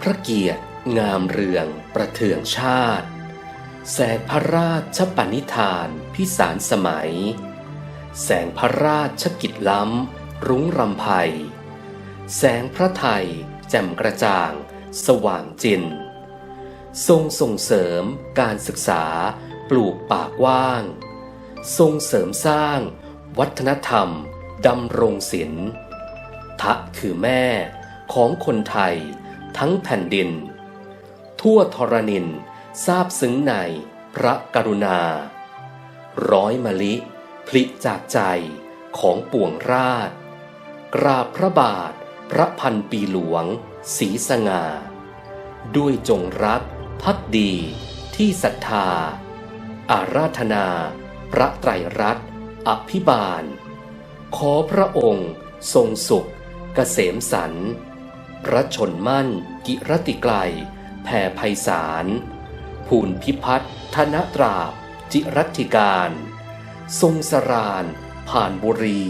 พระเกียรติ งามเรือง ประเทืองชาติ แสงพระราชปณิธานพิสารสมัย แสงพระราชกิจล้ำ รุ้งรำไพแสงพระไทย แจ่มกระจ่าง สว่างจิน ทรงส่งเสริมการศึกษา ปลูกปากว้าง ทรงเสริมสร้าง วัฒนธรรมดำรงศิลป์ทะคือแม่ของคนไทย ทั้งแผ่นดิน ทั่วทรณินทราบซึ้งในพระกรุณา ร้อยมะลิพลิจากใจของปวงราช กราบพระบาทพระพันปีหลวงสีสง่า ด้วยจงรักภักดีที่ศรัทธา อาราธนา พระไตรรัตน์อภิบาล ขอพระองค์ทรงสุขเกษมสันต์ ระชนมั่น กิรติไกล แผ่ไพศาลภูนพิพัฒน์ธนตราบ จิรัติการ ทรงสราน ผ่านบุรี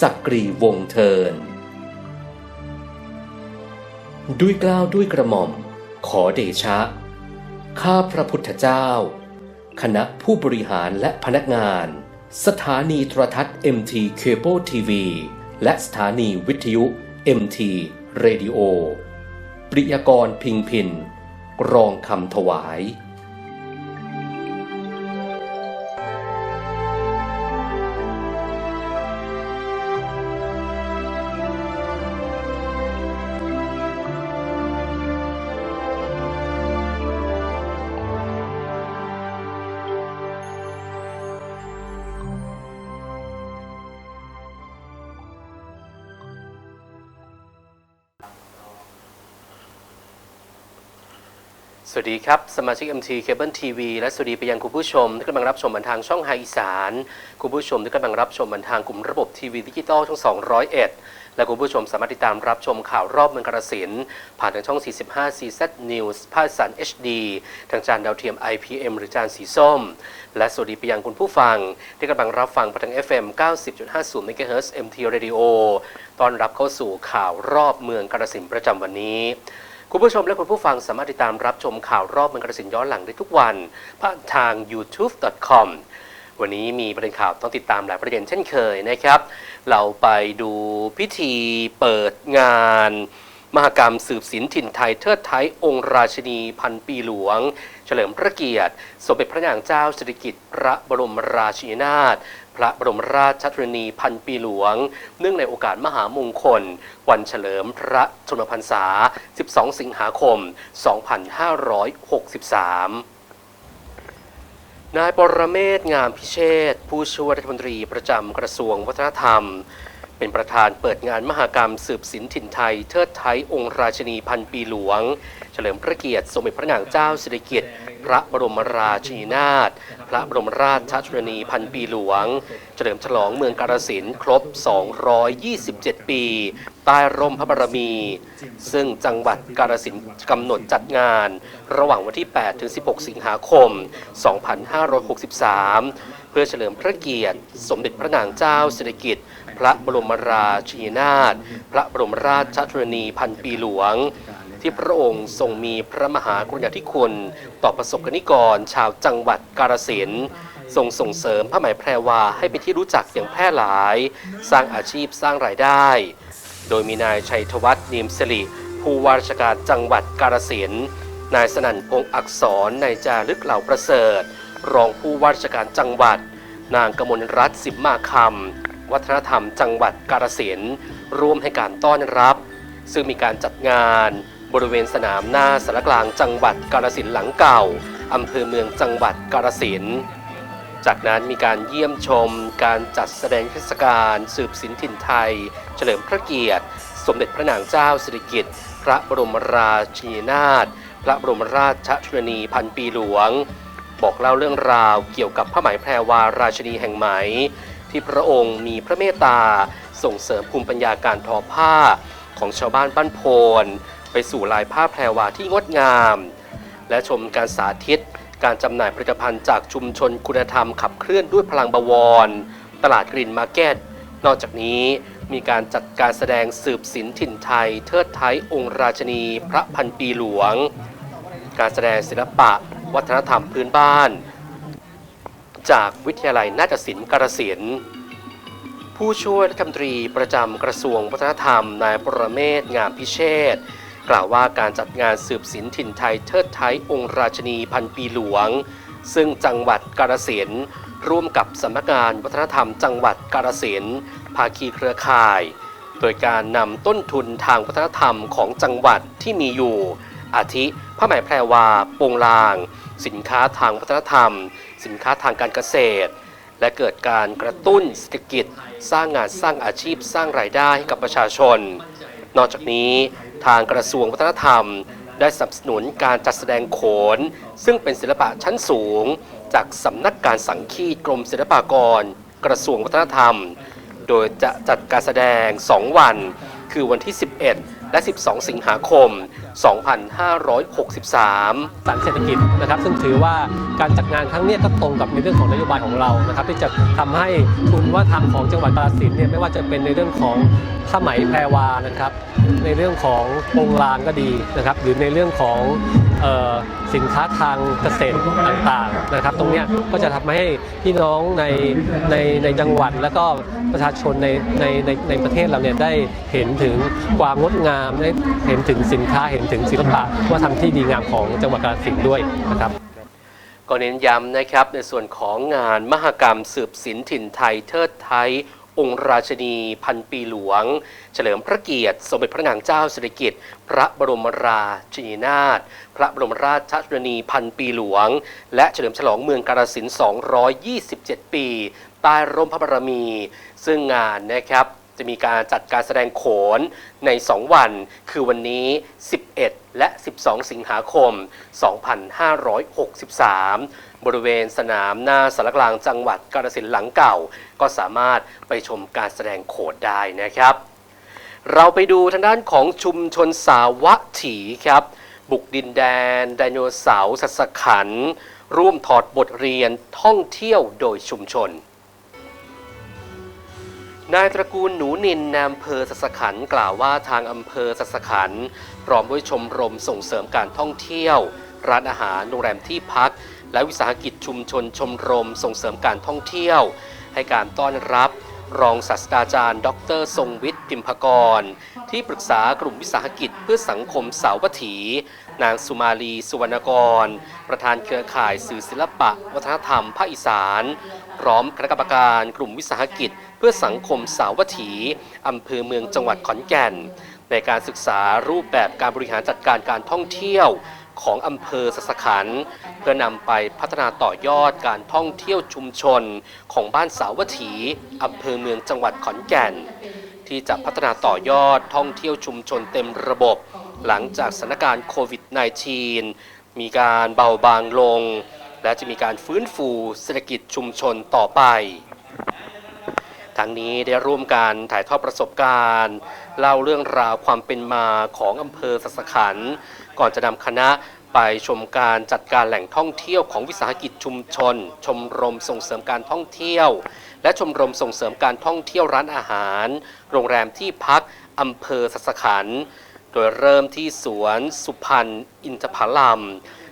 จักกรีวงเทิน ด้วยกล้าวด้วยกระหม่อม ขอเดชะ ข้าพระพุทธเจ้า คณะผู้บริหารและพนักงาน สถานีโทรทัศน์ MT Cable TV และสถานีวิทยุ MT เรดิโอ ปริยกรพิงพินกรองคำถวาย สวัสดีครับ สมาชิก MT Cable TV และสวัสดีไปยังคุณผู้ชมที่กำลังรับชมผ่านทางช่องไฮอีสาน คุณผู้ชมที่กำลังรับชมผ่านทางกลุ่มระบบทีวีดิจิตอลทั้ง201 และคุณผู้ชมสามารถติดตามรับชมข่าวรอบเมืองกระสินผ่านทางช่อง 45 CZ News ภาคสัน HD ทางจานดาวเทียม IPM หรือจานสีส้ม และสวัสดีไปยังคุณผู้ฟัง ที่กำลังรับฟังผ่านทาง FM 90.50 MHz MT Radio ตอนรับเข้าสู่ข่าวรอบเมืองกระสินประจำวันนี้ คุณผู้ชมและคุณผู้ฟังสามารถติดตามรับชมข่าวรอบเมืองกระสินย้อนหลังได้ทุกวันผ่านทาง youtube.com วันนี้มีประเด็นข่าวต้องติดตามหลายประเด็นเช่นเคยนะครับ เราไปดูพิธีเปิดงาน มหกรรมสืบศิลป์ถิ่นไทยเทิดไทยองค์ราชินีพันปีหลวง เฉลิมพระเกียรติ สมเด็จพระนางเจ้าสิริกิติ์พระบรมราชินีนาถ พระบรมราชชนนีพันปีหลวง เนื่องในโอกาสมหามงคล วันเฉลิมพระชนมพรรษา 12 สิงหาคม 2563นายปรเมศงามพิเชษผู้ช่วยรัฐมนตรีประจำกระทรวงวัฒนธรรม เป็นประธานเปิดงานมหกรรมสืบศิลป์ถิ่นไทย เทิดไทยองค์ราชนีพันปีหลวง เฉลิมพระเกียรติสมเด็จพระนางเจ้าสิริกิติ์พระบรมราชินีนาถพระบรมราชชนนีพันปีหลวง เฉลิมฉลองเมืองกาฬสินธุ์ครบ 227 ปี ใต้ร่มพระบารมี ซึ่งจังหวัดกาฬสินธุ์กำหนดจัดงาน ระหว่างวันที่ 8 ถึง 16 สิงหาคม 2563 เพื่อเฉลิมพระเกียรติสมเด็จพระนางเจ้าสิริกิติ์พระบรมราชินีนาถพระบรมราชชนนีพันปีหลวง ที่พระองค์ทรงมีพระมหากรุณาธิคุณ ต่อประสบกนิกร ชาวจังหวัดกาฬสินธุ์ทรงส่งเสริมผ้าไหมแพรวาให้เป็นที่รู้จักอย่างแพร่หลาย สร้างอาชีพสร้างรายได้ โดยมีนายชัยธวัฒน์นิมสิริผู้ว่าราชการจังหวัดกาฬสินธุ์นายสนั่นพงษ์อักษรนายจารึกเหล่าประเสริฐ รองผู้ว่าราชการจังหวัด นางกมลรัตน์สิมมาคำวัฒนธรรมจังหวัดกาฬสินธุ์ร่วมให้การต้อนรับ ซึ่งมีการจัดงาน บริเวณสนามหน้าสารกลางจังหวัดกาฬสินหลังเก่าอำเภอเมืองจังหวัดกาฬสินจากนั้นมีการเยี่ยมชมการจัดแสดงเทศกาลสืบศิลป์ถิ่นไทย เฉลิมพระเกียรติ สมเด็จพระนางเจ้าสิริกิติ์พระบรมราชินีนาถพระบรมราชชนนีพันปีหลวง บอกเล่าเรื่องราวเกี่ยวกับผ้าไหมแพรวาราชินีแห่งไหม ที่พระองค์มีพระเมตตาส่งเสริมภูมิปัญญาการทอผ้าของชาวบ้านบ้านโพน ไปสู่ลายผ้าแพรวาที่งดงาม และชมการสาธิต การจำหน่ายผลิตภัณฑ์จากชุมชนคุณธรรมขับเคลื่อนด้วยพลังบวร ตลาดกรีนมาร์เก็ต นอกจากนี้มีการจัดการแสดงสืบศิลป์ถิ่นไทย เทิดไทยองค์ราชนีพระพันปีหลวง การแสดงศิลปะ วัฒนธรรมพื้นบ้าน จากวิทยาลัยนาฏศิลป์กาฬสินผู้ช่วยรัฐมนตรีประจำกระทรวงวัฒนธรรมนายปรเมศงามพิเชษ กล่าวว่าการจัดงานสืบศิลป์ถิ่นไทยเทิดไทยองค์ราชนีพันปีหลวง ซึ่งจังหวัดกาฬสินร่วมกับสำนักงานวัฒนธรรมจังหวัดกาฬสินภาคีเครือข่าย โดยการนำต้นทุนทางวัฒนธรรมของจังหวัดที่มีอยู่ อาทิผ้าไหมแพรวาโปงลาง สินค้าทางวัฒนธรรม สินค้าทางการเกษตร และเกิดการกระตุ้นเศรษฐกิจ สร้างงานสร้างอาชีพสร้างรายได้ให้กับประชาชน นอกจากนี้ ทางกระทรวงวัฒนธรรม ได้สนับสนุนการจัดแสดงโขน ซึ่งเป็นศิลปะชั้นสูง จากสำนักการสังคีตกรมศิลปากร กระทรวงวัฒนธรรม โดยจะจัดการแสดง 2 วัน คือวันที่ 11 และ 12 สิงหาคม 2563สันเศรษฐกิจนะครับ ซึ่งถือว่าการจัดงานครั้งนี้ก็ตรงกับในเรื่องของนโยบายของเรานะครับ ที่จะทำให้ทุนวัฒนธรรมของจังหวัดกาฬสินธุ์เนี่ยไม่ว่าจะเป็นในเรื่องของผ้าไหมแพรวานะครับ ในเรื่องของโปรงลางก็ดีนะครับ หรือในเรื่องของออสินค้าทางเกษตรต่างๆนะครับ ตรงนี้ก็จะทำให้พี่น้องในในในจังหวัด แล้วก็ประชาชนในในในในประเทศเราเนี่ยได้เห็นถึงความงดงามได้เห็นถึงสินค้าเห็นถึงศิลปะวัฒนธรรมที่ดีงามของจังหวัดกาฬสินธุ์ด้วยนะครับก็เน้นย้ำนะครับในส่วนของงานมหกรรมสืบศิลป์ถิ่นไทยเทิดไทย องค์ราชนีพันปีหลวง เฉลิมพระเกียรติ สมเด็จพระนางเจ้าสิริกิติ์พระบรมราชินีนาถพระบรมราชชนนีพันปีหลวง และเฉลิมฉลองเมืองกาฬสินธุ์227 ปี ใต้ร่มพระบารมี ซึ่งงานนะครับ จะมีการจัดการแสดงโขนใน 2 วัน คือวันนี้ 11 และ 12 สิงหาคม 2563 บริเวณสนามหน้าสารกลางจังหวัดกาฬสินธุ์หลังเก่า ก็สามารถไปชมการแสดงโขนได้นะครับ เราไปดูทางด้านของชุมชนสาวะถีครับ บุกดินแดน ไดโนเสาร์สัสขัน ร่วมถอดบทเรียนท่องเที่ยวโดยชุมชน นายตระกูลหนูนินนายอำเภอสัสขันกล่าวว่าทางอำเภอสัสขันพร้อมด้วยชมรมส่งเสริมการท่องเที่ยว ร้านอาหารโรงแรมที่พัก และวิสาหกิจชุมชนชมรมส่งเสริมการท่องเที่ยว ให้การต้อนรับ รองศาสตราจารย์ ดร ทรงวิทย์พิมพกร ที่ปรึกษากลุ่มวิสาหกิจเพื่อสังคมสาวถี นางสุมาลีสุวรรณกร ประธานเครือข่ายสื่อศิลปะ วัฒนธรรมภาคอีสาน พร้อมคณะกรรมการกลุ่มวิสาหกิจ เพื่อสังคมสาวัตถีอำเภอเมืองจังหวัดขอนแก่น ในการศึกษารูปแบบการบริหารจัดการการท่องเที่ยวของอำเภอสัสขัน เพื่อนำไปพัฒนาต่อยอดการท่องเที่ยวชุมชน ของบ้านสาวัตถีอำเภอเมืองจังหวัดขอนแก่น ที่จะพัฒนาต่อยอดท่องเที่ยวชุมชนเต็มระบบ หลังจากสถานการณ์โควิด -19 มีการเบาบางลง และจะมีการฟื้นฟูเศรษฐกิจชุมชนต่อไป ทั้งนี้ได้ร่วมการถ่ายทอดประสบการณ์ เล่าเรื่องราวความเป็นมาของอำเภอสัสขัน ก่อนจะนำคณะไปชมการจัดการแหล่งท่องเที่ยวของวิสาหกิจชุมชน ชมรมส่งเสริมการท่องเที่ยว และชมรมส่งเสริมการท่องเที่ยวร้านอาหาร โรงแรมที่พักอำเภอสัสขัน โดยเริ่มที่สวนสุพรรณอินทผลัม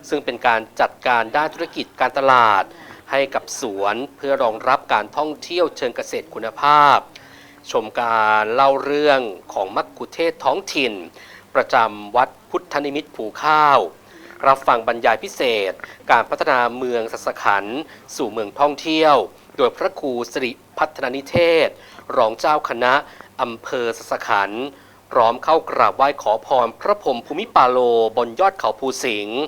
ซึ่งเป็นการจัดการด้านธุรกิจการตลาด ให้กับสวนเพื่อรองรับการท่องเที่ยวเชิงเกษตรคุณภาพ ชมการเล่าเรื่องของมักคุเทศท้องถิ่น ประจำวัดพุทธนิมิตผูข้าว รับฟังบรรยายพิเศษ การพัฒนาเมืองสัสขัน สู่เมืองท่องเที่ยว โดยพระครูสิริพัฒนานิเทศ รองเจ้าคณะอำเภอสัสขันพร้อมเข้ากราบไหว้ขอพรพระพรหมภูมิปาโลบนยอดเขาภูสิงห์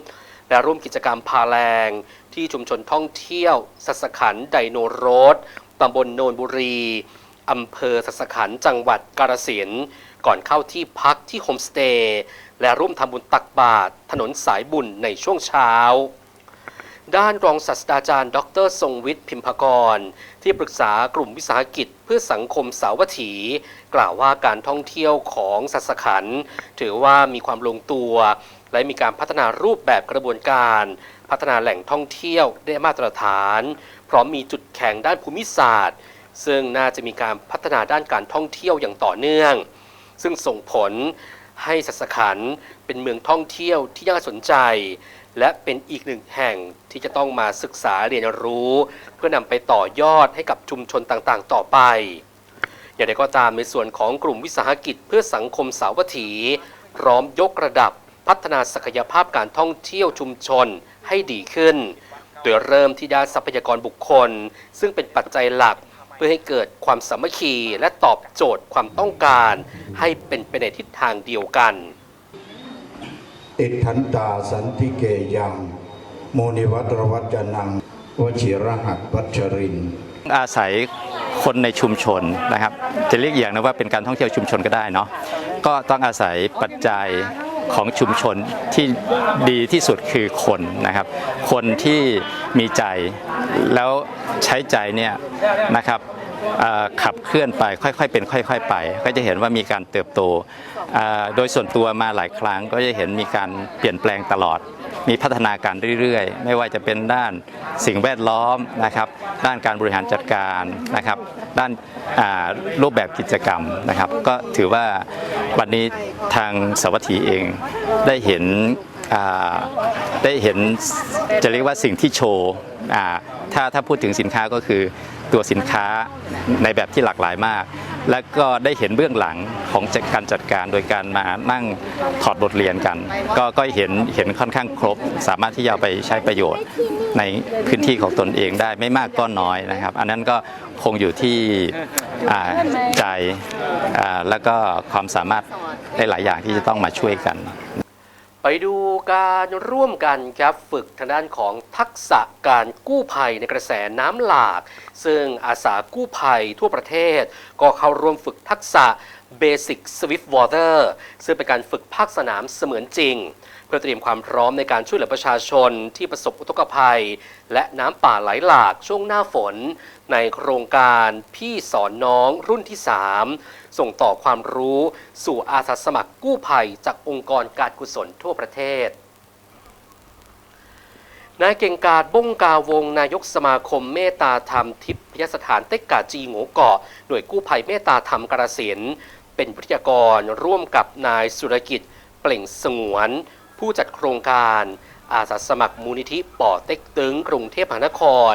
และร่วมกิจกรรมพาแรงที่ชุมชนท่องเที่ยวสัสขันไดโนโรดตำบลโนนบุรีอำเภอสัสขันจังหวัดกาฬสินก่อนเข้าที่พักที่โฮมสเตย์และร่วมทำบุญตักบาตรถนนสายบุญในช่วงเช้า ด้านรองศาสตราจารย์ ดร ทรงวิทย์พิมพกร ที่ปรึกษากลุ่มวิสาหกิจเพื่อสังคมสาวัตถี กล่าวว่าการท่องเที่ยวของสัสขัน ถือว่ามีความลงตัว และมีการพัฒนารูปแบบกระบวนการ พัฒนาแหล่งท่องเที่ยวได้มาตรฐาน พร้อมมีจุดแข็งด้านภูมิศาสตร์ ซึ่งน่าจะมีการพัฒนาด้านการท่องเที่ยวอย่างต่อเนื่อง ซึ่งส่งผลให้สัสขันเป็นเมืองท่องเที่ยวที่น่าสนใจ และเป็นอีกหนึ่งแห่งที่จะต้องมาศึกษาเรียนรู้ เพื่อนำไปต่อยอดให้กับชุมชนต่างๆ ต่อไป อย่างไรก็ตามในส่วนของกลุ่มวิสาหกิจเพื่อสังคมสาวัตถี พร้อมยกระดับ พัฒนาศักยภาพการท่องเที่ยวชุมชนให้ดีขึ้น โดยเริ่มที่ด้านทรัพยากรบุคคล ซึ่งเป็นปัจจัยหลักเพื่อให้เกิดความสามัคคีและตอบโจทย์ความต้องการ ให้เป็นไปในทิศทางเดียวกัน อิทันตาสันติเกยังโมนิวัตรวัจนังวชิรหัสวัชรินทร์อาศัยคนในชุมชนนะครับ จะเรียกอย่างนึงว่าเป็นการท่องเที่ยวชุมชนก็ได้เนาะก็ต้องอาศัยปัจจัย ของชุมชนที่ดีที่สุดคือคนนะครับ คนที่มีใจแล้วใช้ใจเนี่ยนะครับขับเคลื่อนไปค่อยๆเป็นค่อย ๆ ไป ก็จะเห็นว่ามีการเติบโตโดยส่วนตัวมาหลายครั้งก็จะเห็นมีการเปลี่ยนแปลงตลอด มีพัฒนาการเรื่อยๆ ไม่ว่าจะเป็นด้านสิ่งแวดล้อมนะครับด้านการบริหารจัดการนะครับด้านารูปแบบกิจกรรมนะครับ ก็ถือว่าวันนี้ทางสวัสถีเองได้เห็นได้เห็นจะเรียกว่าสิ่งที่โชว์ถ้าถ้าพูดถึงสินค้าก็คือตัวสินค้าในแบบที่หลากหลายมาก และก็ได้เห็นเบื้องหลังของการจัดการโดยการมานั่งถอดบทเรียนกัน ก็ก็เห็นเห็นค่อนข้างครบ สามารถที่จะไปใช้ประโยชน์ในพื้นที่ของตนเองได้ไม่มากก็น้อยนะครับ อันนั้นก็คงอยู่ที่ใจแล้วก็ความสามารถหลายๆอย่างที่จะต้องมาช่วยกัน ไปดูการร่วมกันครับฝึกทางด้านของทักษะการกู้ภัยในกระแสน้ำหลาก ซึ่งอาสากู้ภัยทั่วประเทศ ก็เข้าร่วมฝึกทักษะ Basic Swift Water ซึ่งเป็นการฝึกภาคสนามเสมือนจริง เพื่อเตรียมความพร้อมในการช่วยเหลือประชาชนที่ประสบอุทกภัย และน้ำป่าไหลหลากช่วงหน้าฝน ในโครงการพี่สอนน้องรุ่นที่ 3 ส่งต่อความรู้สู่อาสาสมัครกู้ภัยจากองค์กรการกุศลทั่วประเทศนายเก่งกาดบ้งกาวง นายกสมาคมเมตตาธรรมทิพยสถานเต็กกาจีโงเกาะหน่วยกู้ภัยเมตตาธรรมกระสินเป็นวิทยากรร่วมกับนายสุรกิจเปล่งสงวน ผู้จัดโครงการ อาสาสมัครมูลนิธิป่อเต็กตึงกรุงเทพมหานคร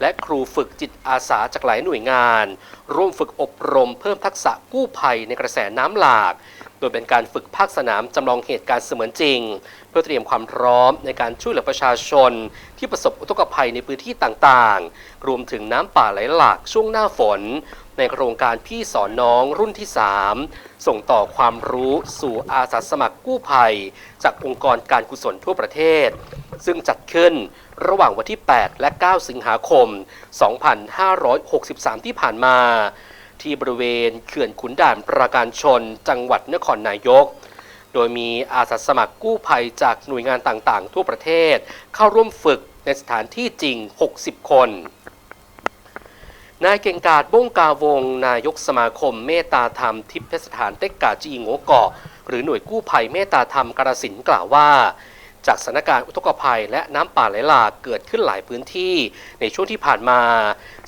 และครูฝึกจิตอาสาจากหลายหน่วยงาน ร่วมฝึกอบรมเพิ่มทักษะกู้ภัยในกระแสน้ำหลาก โดยเป็นการฝึกภาคสนามจำลองเหตุการณ์เสมือนจริง เพื่อเตรียมความพร้อมในการช่วยเหลือประชาชน ที่ประสบอุทกภัยในพื้นที่ต่างๆ รวมถึงน้ำป่าไหลหลากช่วงหน้าฝน ในโครงการพี่สอนน้องรุ่นที่ 3 ส่งต่อความรู้สู่อาสาสมัครกู้ภัย จากองค์กรการกุศลทั่วประเทศ ซึ่งจัดขึ้น ระหว่างวันที่ 8 และ 9 สิงหาคม 2563 ที่ผ่านมา ที่บริเวณเขื่อนขุนด่านปราการชน จังหวัดนครนายก โดยมีอาสาสมัครกู้ภัยจากหน่วยงานต่างๆ ทั่วประเทศ เข้าร่วมฝึกในสถานที่จริง 60 คนนายเก่งกาดบ้งกาวง นายกสมาคมเมตตาธรรมทิพยสถานเต็กกาจีงโงเกาะ หรือหน่วยกู้ภัยเมตตาธรรมกระสินกล่าวว่า จากสถานการณ์อุทกภัย และน้ำป่าไหลหลากเกิดขึ้นหลายพื้นที่ ในช่วงที่ผ่านมา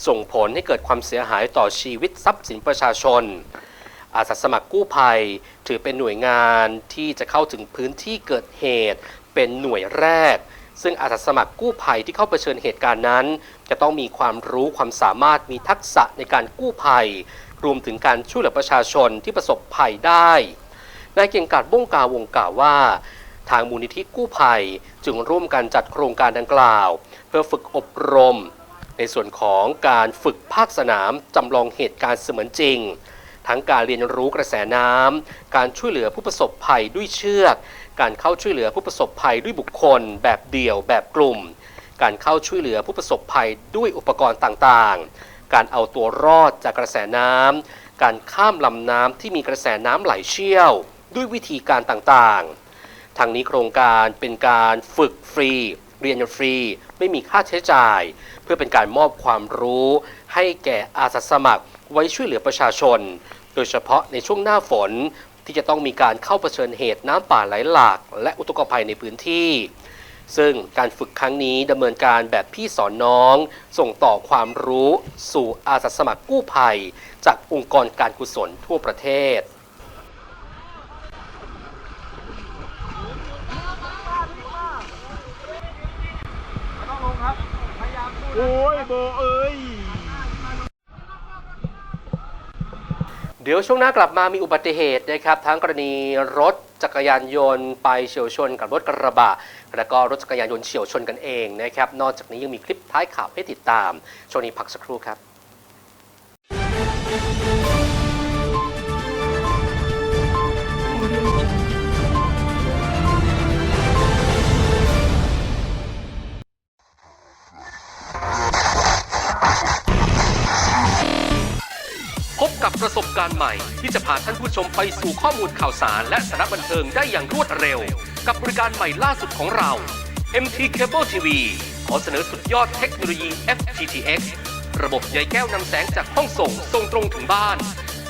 ส่งผลให้เกิดความเสียหายต่อชีวิตทรัพย์สินประชาชน อาสาสมัครกู้ภัย ถือเป็นหน่วยงานที่จะเข้าถึงพื้นที่เกิดเหตุ เป็นหน่วยแรก ซึ่งอาสาสมัครกู้ภัยที่เข้าเผชิญเหตุการณ์นั้น จะต้องมีความรู้ความสามารถมีทักษะในการกู้ภัย รวมถึงการช่วยเหลือประชาชนที่ประสบภัยได้นายเก่งกาดบ้งกาวงกล่าวว่า ทางมูลนิธิกู้ภัย จึงร่วมกันจัดโครงการดังกล่าว เพื่อฝึกอบรม ในส่วนของการฝึกภาคสนามจำลองเหตุการณ์เสมือนจริง ทั้งการเรียนรู้กระแสน้ำการช่วยเหลือผู้ประสบภัยด้วยเชือก การเข้าช่วยเหลือผู้ประสบภัยด้วยบุคคล แบบเดี่ยวแบบกลุ่ม การเข้าช่วยเหลือผู้ประสบภัยด้วยอุปกรณ์ต่างๆ การเอาตัวรอดจากกระแสน้ำการข้ามลำน้ำที่มีกระแสน้ำไหลเชี่ยว ด้วยวิธีการต่างๆ ทางนี้โครงการเป็นการฝึกฟรี เรียนฟรี ไม่มีค่าใช้จ่าย เพื่อเป็นการมอบความรู้ ให้แก่อาสาสมัครไว้ช่วยเหลือประชาชน โดยเฉพาะในช่วงหน้าฝนที่จะต้องมีการเข้าเผชิญเหตุน้ำป่าไหลหลาก และอุทกภัยในพื้นที่ ซึ่งการฝึกครั้งนี้ดำเนินการแบบพี่สอนน้อง ส่งต่อความรู้สู่อาสาสมัครกู้ภัย จากองค์กรการกุศลทั่วประเทศ โอ้ยโบเอ้ย เดี๋ยวช่วงหน้ากลับมามีอุบัติเหตุนะครับ ทั้งกรณีรถจักรยานยนต์ไปเฉียวชนกับรถกระบะ และก็รถจักรยานยนต์เฉียวชนกันเองนะครับ นอกจากนี้ยังมีคลิปท้ายข่าวให้ติดตาม ช่วงนี้พักสักครู่ครับ ประสบการณ์ใหม่ ที่จะพาท่านผู้ชมไปสู่ข้อมูลข่าวสาร และสาระบันเทิงได้อย่างรวดเร็ว กับบริการใหม่ล่าสุดของเรา MT Cable TV ขอเสนอสุดยอดเทคโนโลยี FTTX ระบบใยแก้วนำแสงจากห้องส่งส่งตรงถึงบ้าน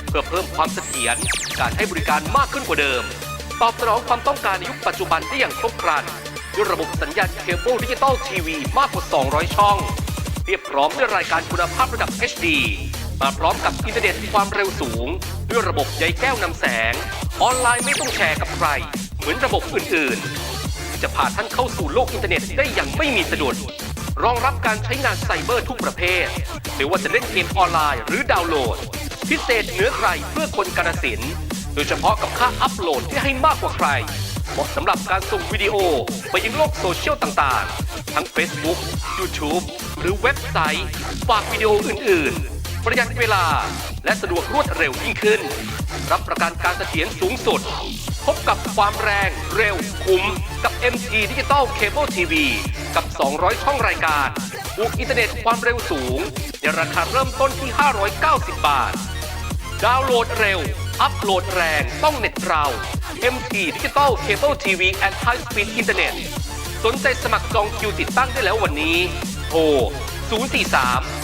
เพื่อเพิ่มความเสถียรการให้บริการมากขึ้นกว่าเดิม ตอบสนองความต้องการในยุคปัจจุบันได้อย่างครบครันด้วยระบบสัญญาณเคเบิลดิจิตอลทีวีมากกว่า 200 ช่อง เรียบพร้อมด้วยรายการคุณภาพระดับ HD มาพร้อมกับอินเทอร์เน็ตความเร็วสูง ด้วยระบบใยแก้วนำแสง ออนไลน์ไม่ต้องแชร์กับใคร เหมือนระบบอื่นๆ จะพาท่านเข้าสู่โลกอินเทอร์เน็ตได้อย่างไม่มีสะดุดรองรับการใช้งานไซเบอร์ทุกประเภทไม่ว่าจะเล่นเกมออนไลน์หรือดาวน์โหลด พิเศษเหนือใครเพื่อคนกาฬสินธุ์โดยเฉพาะกับค่าอัพโหลดที่ให้มากกว่าใครเหมาะสำหรับการส่งวิดีโอไปยังโลกโซเชียลต่างๆ ทั้ง Facebook YouTube หรือเว็บไซต์ ฝากวิดีโออื่นๆ ประหยัดเวลา และสะดวกรวดเร็วยิ่งขึ้น รับประกันการเสถียรสูงสุด พบกับความแรงเร็วคุ้ม กับ MT Digital Cable TV กับ 200 ช่องรายการบวกอินเทอร์เน็ตความเร็วสูง ในราคาเริ่มต้นที่ 590 บาท ดาวน์โหลดเร็ว อัพโหลดแรงต้องเน็ตเรา MT Digital Cable TV and High Speed Internet สนใจสมัครจองคิวติดตั้งได้แล้ววันนี้ โทร 043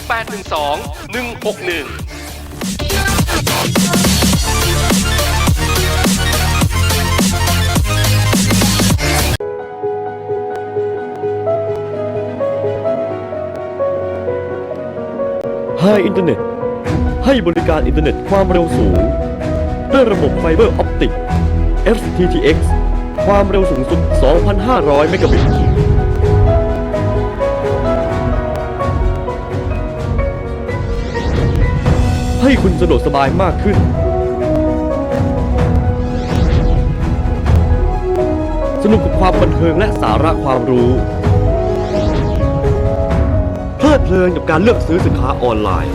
812 161ไฮอินเทอร์เน็ต ให้บริการอินเทอร์เน็ตความเร็วสูง ด้วยระบบไฟเบอร์ออปติก FTTX ความเร็วสูงสุด 2,500 เมกะบิต ให้คุณสะดวกสบายมากขึ้น สนุกกับความบันเทิงและสาระความรู้ เพลิดเพลินกับการเลือกซื้อสินค้าออนไลน์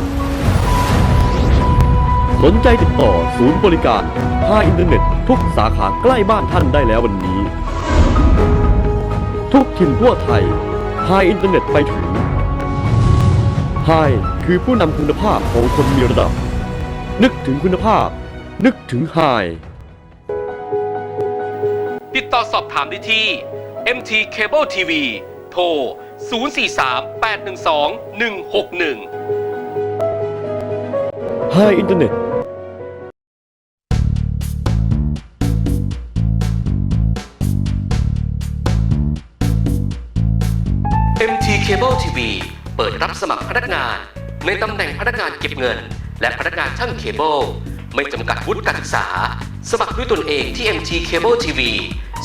สนใจติดต่อศูนย์บริการค่าอินเทอร์เน็ต ทุกสาขาใกล้บ้านท่านได้แล้ววันนี้ ทุกถิ่นทั่วไทยไฮอินเทอร์เน็ตไปถึงไฮคือผู้นำคุณภาพของคนมีระดับ นึกถึงคุณภาพ นึกถึงไฮติดต่อสอบถามได้ที่ MT Cable TV โทร 043 812 161ไฮอินเทอร์เน็ต MT Cable TV เปิดรับสมัครพนักงาน ในตำแหน่งพนักงานเก็บเงิน และพนักงานช่างเคเบิลไม่จำกัดวุฒิการศึกษา สมัครด้วยตนเองที่ MT Cable TV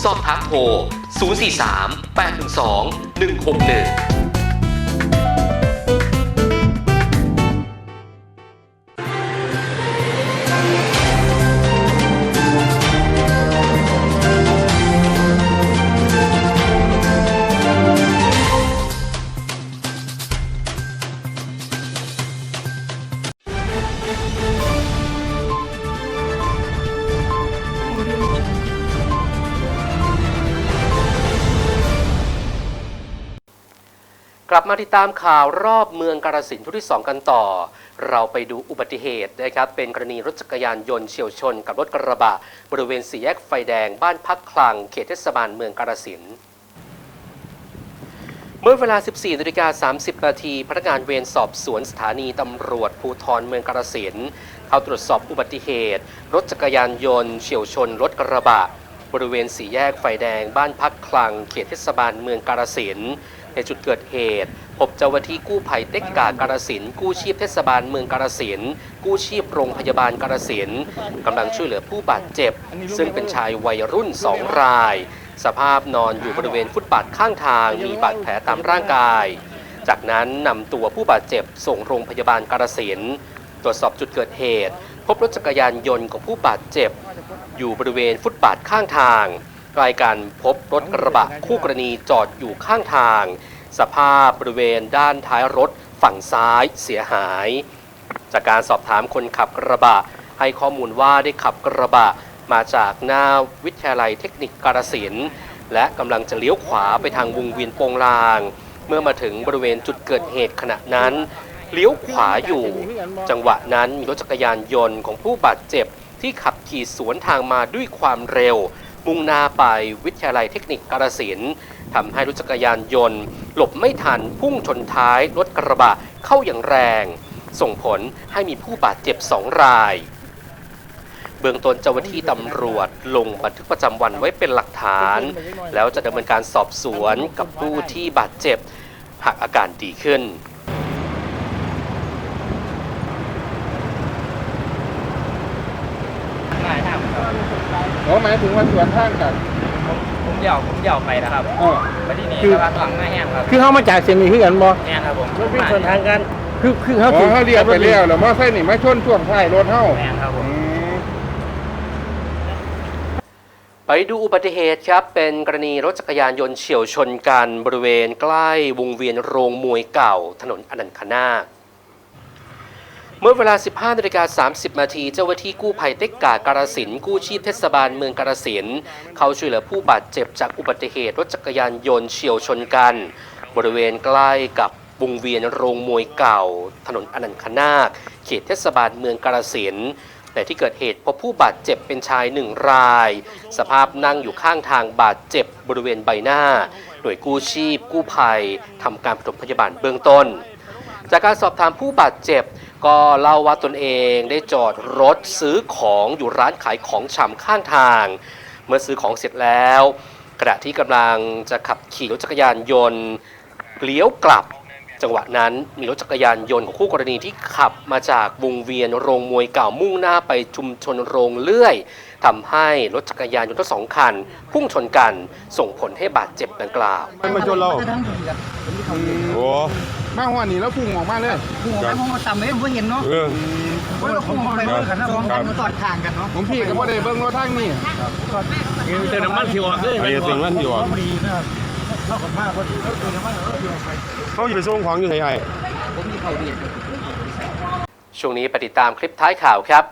สอบถามโทร 043 812 161 มาติดตามข่าวรอบเมืองกาฬสินธุ์ช่วงที่ 2 กันต่อ เราไปดูอุบัติเหตุนะครับ เป็นกรณีรถจักรยานยนต์เฉียวชนกับรถกระบะ บริเวณสี่แยกไฟแดงบ้านพักคลังเขตเทศบาลเมืองกาฬสินธุ์เมื่อเวลา 14นาฬิกา30 นาทีพนักงานเวรสอบสวนสถานีตำรวจภูธรเมืองกาฬสินธุ์เข้าตรวจสอบอุบัติเหตุ รถจักรยานยนต์เฉียวชนรถกระบะ บริเวณสี่แยกไฟแดงบ้านพักคลังเขตเทศบาลเมืองกาฬสินธุ์ ในจุดเกิดเหตุ พบเจ้าหน้าที่กู้ภัยเต็กกากาฬสินกู้ชีพเทศบาลเมืองกาฬสินกู้ชีพโรงพยาบาลกาฬสินกำลังช่วยเหลือผู้บาดเจ็บ ซึ่งเป็นชายวัยรุ่นสองราย สภาพนอนอยู่บริเวณฟุตบาทข้างทางมีบาดแผลตามร่างกาย จากนั้นนำตัวผู้บาดเจ็บส่งโรงพยาบาลกาฬสินตรวจสอบจุดเกิดเหตุ พบรถจักรยานยนต์ของผู้บาดเจ็บ อยู่บริเวณฟุตบาทข้างทาง ใกล้กันพบรถกระบะคู่กรณีจอดอยู่ข้างทาง สภาพบริเวณด้านท้ายรถฝั่งซ้ายเสียหาย จากการสอบถามคนขับกระบะ ให้ข้อมูลว่าได้ขับกระบะมาจากหน้าวิทยาลัยเทคนิคกาฬสินธุ์และกำลังจะเลี้ยวขวาไปทางวงเวียนโปงลาง เมื่อมาถึงบริเวณจุดเกิดเหตุขณะนั้น เลี้ยวขวาอยู่ จังหวะนั้นมีรถจักรยานยนต์ของผู้บาดเจ็บที่ขับขี่สวนทางมาด้วยความเร็ว มุ่งหน้าไปวิทยาลัยเทคนิคกาฬสินทำให้รถจักรยานยนต์ หลบไม่ทันพุ่งชนท้ายรถกระบะเข้าอย่างแรง ส่งผลให้มีผู้บาดเจ็บสองราย เบื้องต้นเจ้าหน้าที่ตำรวจลงบันทึกประจำวันไว้เป็นหลักฐาน แล้วจะดำเนินการสอบสวนกับผู้ที่บาดเจ็บหากอาการดีขึ้น อ๋อหมายถึงว่าสวนทางกันผมเดี่ยวผมเดี่ยวไปนะครับอ๋อไปที่นี่คือ กำลังหลังหน้าแห้งครับคือเขามาจ่ายเสียงนี้คือกันบ่เนี่ยครับผมรถวิ่งสวนทางกัน คือคือเขาอ๋อเขาเรียกไปแล้วแล้วมอไซค์นี่มาชนช่วงท้ายรถเฮาแม่นครับผมอืมไปดูอุบัติเหตุครับ เป็นกรณีรถจักรยานยนต์เฉียวชนกันบริเวณใกล้วงเวียนโรงมวยเก่า ถนนอนันต์คนาค เมื่อเวลา 15นาฬิกา30นาทีเจ้าหน้าที่กู้ภัยเต็กกาการสินกู้ชีพเทศบาลเมืองกาสินเข้าช่วยเหลือผู้บาดเจ็บจากอุบัติเหตุรถจักรยานยนต์เฉียวชนกัน บริเวณใกล้กับวงเวียนโรงมวยเก่า ถนนอนันคนาคเขตเทศบาลเมืองกาสินธุ์ในที่เกิดเหตุพบผู้บาดเจ็บเป็นชายหนึ่งราย สภาพนั่งอยู่ข้างทางบาดเจ็บบริเวณใบหน้า หน่วยกู้ชีพ กู้ภัยทำการปฐมพยาบาลเบื้องต้น จากการสอบถามผู้บาดเจ็บ ก็เล่าว่าตนเองได้จอดรถซื้อของอยู่ร้านขายของชำข้างทาง เมื่อซื้อของเสร็จแล้ว ขณะที่กำลังจะขับขี่รถจักรยานยนต์เลี้ยวกลับจังหวะนั้นมีรถจักรยานยนต์ของคู่กรณีที่ขับมาจากวงเวียนโรงมวยเก่ามุ่งหน้าไปชุมชนโรงเลื่อยทำให้รถจักรยานยนต์ทั้งสองคัน พุ่งชนกันส่งผลให้บาดเจ็บดังกล่าว มันมาชนเราโอ้ มาหัวนี่แล้วพุ่งออกมาเลยหัวมันมองต่ำเลยผมเห็นเนาะเออเพราะเราคงไปเบิ่งกันนะมองกันมาตอดทางกันเนาะผมพี่ก็บ่ได้เบิ่งรถทางนี่แต่น้ำมันที่ออกเลยไอ้เสียงมันอยู่พอดีนะครับเข้ากันมากพอดีเขาเติมน้ำมันแล้วเดียวไปเขาจะไปส่งของอยู่ไหนไอ้ผมมีเขาเรียนช่วงนี้ไปติดตามคลิปท้ายข่าวครับ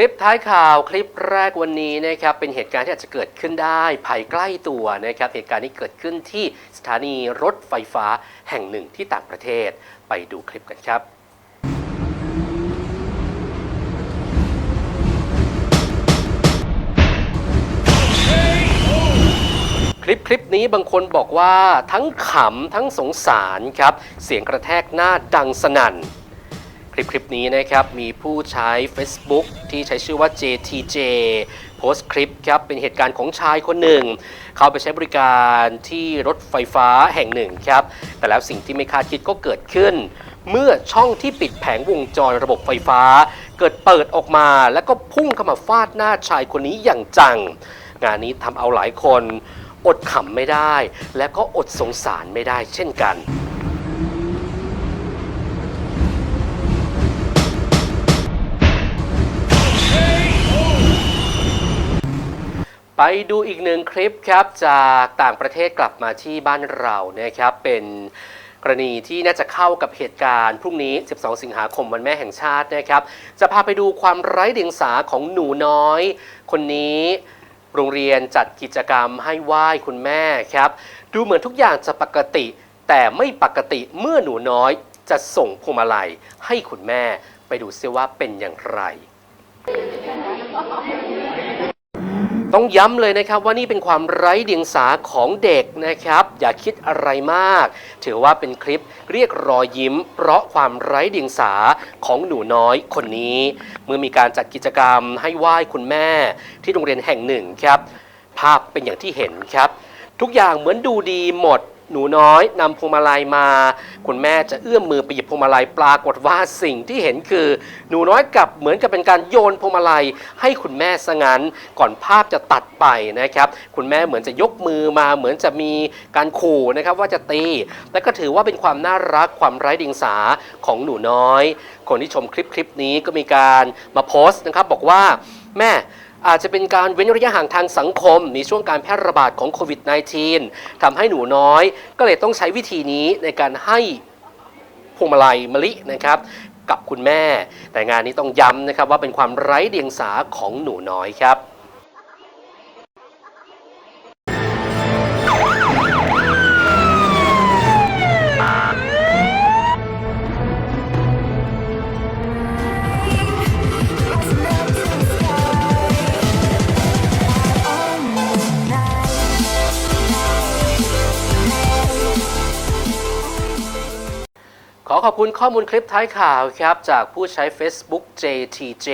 ลิปท้ายข่าวคลิปแรกวันนี้นะครับเป็นเหตุการณ์ที่อาจจะเกิดขึ้นได้ภายใกล้ตัวนะครับเหตุการณ์นี้เกิดขึ้นที่สถานีรถไฟฟ้าแห่งหนึ่งที่ต่างประเทศ ไปดูคลิปกันครับ คลิปคลิปนี้บางคนบอกว่าทั้งขำทั้งสงสารครับเสียงกระแทกหน้าดังสนั่น คลิปคลิปนี้นะครับมีผู้ใช้ Facebook ที่ใช้ชื่อว่า JTJ โพสต์คลิปครับเป็นเหตุการณ์ของชายคนหนึ่ง เขาไปใช้บริการที่รถไฟฟ้าแห่งหนึ่งครับแต่แล้วสิ่งที่ไม่คาดคิดก็เกิดขึ้น เมื่อช่องที่ปิดแผงวงจรระบบไฟฟ้า เกิดเปิดออกมา แล้วก็พุ่งเข้ามาฟาดหน้าชายคนนี้อย่างจัง งานนี้ทำเอาหลายคน อดขำไม่ได้ และก็อดสงสารไม่ได้เช่นกัน ไปดูอีกหนึ่งคลิปครับจากต่างประเทศกลับมาที่บ้านเรานะครับเป็นกรณีที่น่าจะเข้ากับเหตุการณ์พรุ่งนี้ 12 สิงหาคมวันแม่แห่งชาตินะครับ จะพาไปดูความไร้เดียงสาของหนูน้อย คนนี้โรงเรียนจัดกิจกรรมให้ไหว้คุณแม่ครับ ดูเหมือนทุกอย่างจะปกติ แต่ไม่ปกติเมื่อหนูน้อยจะส่งพวงมาลัยให้คุณแม่ไปดูซิว่าเป็นอย่างไร ต้องย้ำเลยนะครับว่านี่เป็นความไร้เดียงสาของเด็กนะครับ อย่าคิดอะไรมาก ถือว่าเป็นคลิปเรียกรอยยิ้ม เพราะความไร้เดียงสาของหนูน้อยคนนี้ เมื่อมีการจัดกิจกรรมให้ไหว้คุณแม่ ที่โรงเรียนแห่งหนึ่งครับ ภาพเป็นอย่างที่เห็นครับ ทุกอย่างเหมือนดูดีหมด หนูน้อยนำพวงมาลัยมา คุณแม่จะเอื้อมมือไปหยิบพวงมาลัยปรากฏว่าสิ่งที่เห็นคือ หนูน้อยกลับเหมือนกับเป็นการโยนพวงมาลัยให้คุณแม่ซะงั้นก่อนภาพจะตัดไปนะครับ คุณแม่เหมือนจะยกมือมาเหมือนจะมีการขู่นะครับว่าจะตีแต่ก็ถือว่าเป็นความน่ารักความไร้เดียงสาของหนูน้อย คนที่ชมคลิปคลิปนี้ก็มีการมาโพสต์นะครับบอกว่าแม่ อาจจะเป็นการเว้นระยะห่างทางสังคมในช่วงการแพร่ระบาดของโควิด -19 ทำให้หนูน้อย ก็เลยต้องใช้วิธีนี้ในการให้พวงมาลัยมะลินะครับ กับคุณแม่ แต่งานนี้ต้องย้ำนะครับว่าเป็นความไร้เดียงสาของหนูน้อยครับ ขอขอบคุณข้อมูลคลิปท้ายข่าวครับ จากผู้ใช้ Facebook JTJ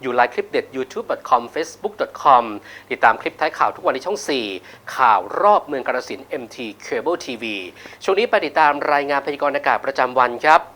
อยู่ไลน์คลิปเด็ด youtube.com facebook.com ติดตามคลิปท้ายข่าวทุกวันในช่อง 4 ข่าวรอบเมืองกรสิน MT Cable TV ช่วงนี้ไปติดตามรายงานพยากรณ์อากาศประจำวันครับ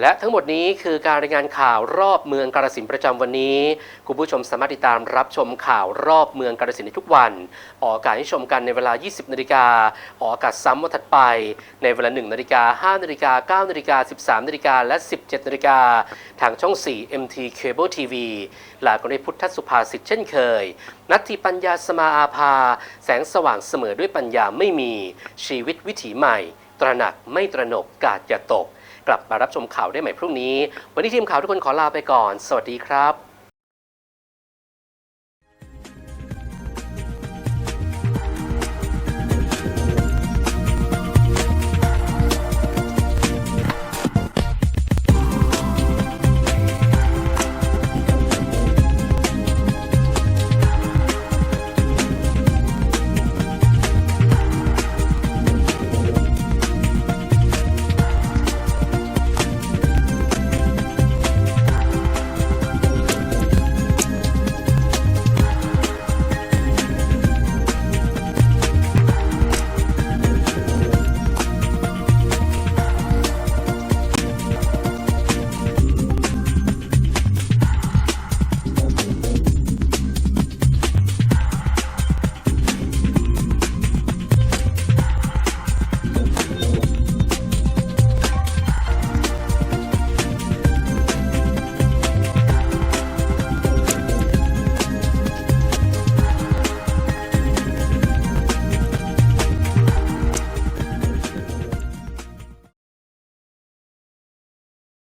และทั้งหมดนี้คือการรายงานข่าวรอบเมืองกาฬสินประจำวันนี้ คุณผู้ชมสามารถติดตามรับชมข่าวรอบเมืองกาฬสินธุ์ได้ทุกวัน ออกอากาศให้ชมกันในเวลา 20 นาฬิกา ออกอากาศซ้ำวันถัดไป ในเวลา 1 นาฬิกา 5 นาฬิกา 9 นาฬิกา 13 นาฬิกา และ 17 นาฬิกา ทางช่อง 4 MT Cable TV ลากันด้วยพุทธสุภาษิตเช่นเคย นัตถิปัญญาสมาอาภา แสงสว่างเสมอด้วยปัญญาไม่มี ชีวิตวิถีใหม่ ตระหนักไม่ตระหนกกาดอย่าตก กลับมารับชมข่าวได้ใหม่พรุ่งนี้ วันนี้ทีมข่าวทุกคนขอลาไปก่อน สวัสดีครับ